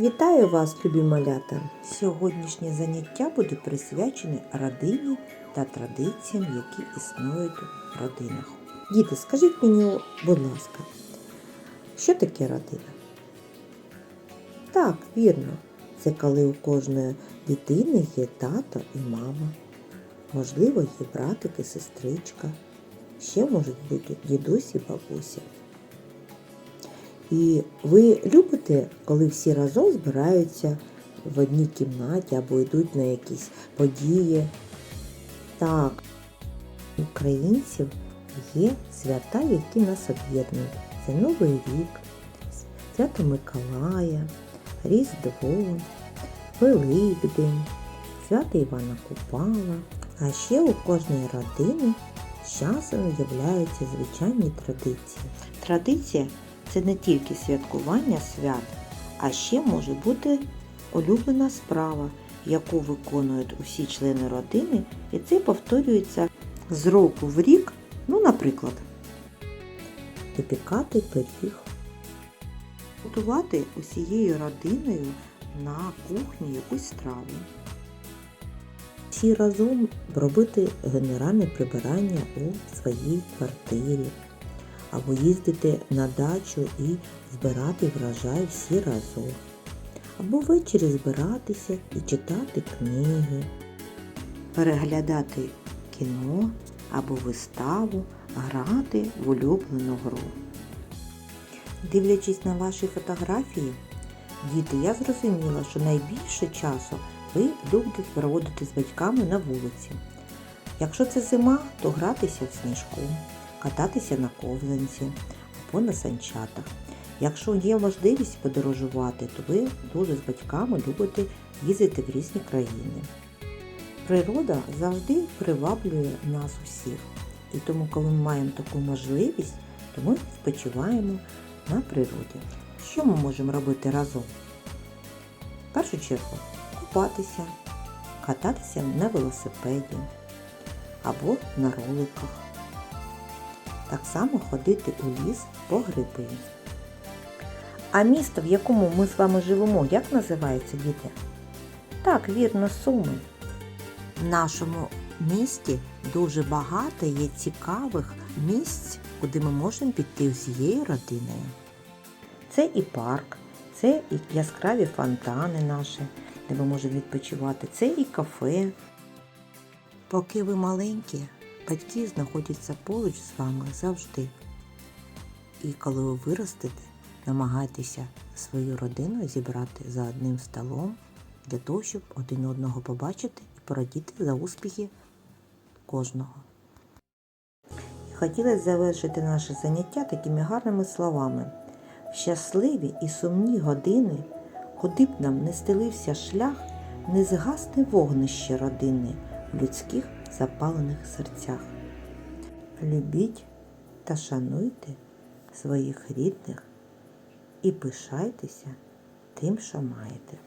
Вітаю вас, любі малята! Сьогоднішнє заняття буде присвячене родині та традиціям, які існують в родинах. Діти, скажіть мені, будь ласка, що таке родина? Так, вірно, це коли у кожної дитини є тато і мама. Можливо, є братик і сестричка. Ще можуть бути дідусь і бабуся. І ви любите, коли всі разом збираються в одній кімнаті або йдуть на якісь події. Так, українців є свята, які нас об'єднують. Це Новий рік, свято Миколая, Різдво, Великдень, свято Івана Купала. А ще у кожної родини з часом з'являються звичайні традиції. Традиція це не тільки святкування свят, а ще може бути улюблена справа, яку виконують усі члени родини, і це повторюється з року в рік, ну, наприклад, випікати пиріг, готувати усією родиною на кухні якусь страву. Всі разом робити генеральне прибирання у своїй квартирі або їздити на дачу і збирати врожай всі разом, або ввечері збиратися і читати книги, переглядати кіно або виставу, грати в улюблену гру. Дивлячись на ваші фотографії, діти, я зрозуміла, що найбільше часу ви любите проводити з батьками на вулиці. Якщо це зима, то гратися в сніжку кататися на ковзанці або на санчатах. Якщо є можливість подорожувати, то ви дуже з батьками любите їздити в різні країни. Природа завжди приваблює нас усіх. І тому, коли ми маємо таку можливість, то ми відпочиваємо на природі. Що ми можемо робити разом? В першу чергу купатися, кататися на велосипеді або на роликах так само ходити у ліс по гриби. А місто, в якому ми з вами живемо, як називається, діти? Так, вірно, Суми. В нашому місті дуже багато є цікавих місць, куди ми можемо піти всією родиною. Це і парк, це і яскраві фонтани наші, де ми можемо відпочивати, це і кафе. Поки ви маленькі, Батьки знаходяться поруч з вами завжди. І коли ви виростете, намагайтеся свою родину зібрати за одним столом для того, щоб один одного побачити і порадіти за успіхи кожного. Хотілося завершити наше заняття такими гарними словами. В щасливі і сумні години, куди б нам не стелився шлях, не згасне вогнище родини в людських запалених серцях. Любіть та шануйте своїх рідних і пишайтеся тим, що маєте.